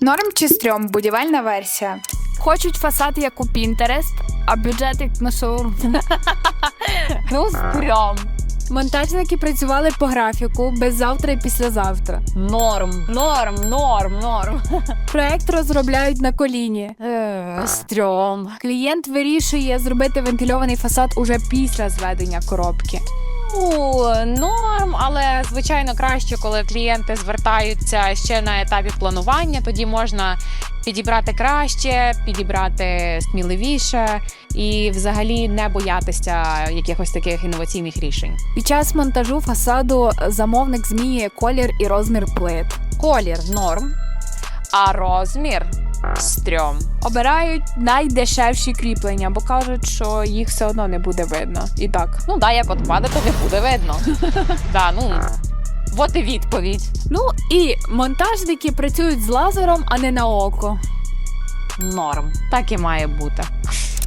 Норм чи стрьом будівельна версія. Хочуть фасад як у Pinterest, а бюджет як на шоурум. ну, стрьом. Монтажники працювали по графіку без завтра і післязавтра. Норм, норм, норм, норм. Проект розробляють на коліні. Е, Стрьом. Клієнт вирішує зробити вентильований фасад уже після зведення коробки. Ну, норм, але звичайно краще, коли клієнти звертаються ще на етапі планування. Тоді можна підібрати краще, підібрати сміливіше і взагалі не боятися якихось таких інноваційних рішень. Під час монтажу фасаду замовник змінює колір і розмір плит. Колір норм, а розмір стрьом. Обирають найдешевші кріплення, бо кажуть, що їх все одно не буде видно. І так. Ну да, як от падати, то не буде видно. да, ну, от і відповідь. Ну і монтажники працюють з лазером, а не на око. Норм. Так і має бути.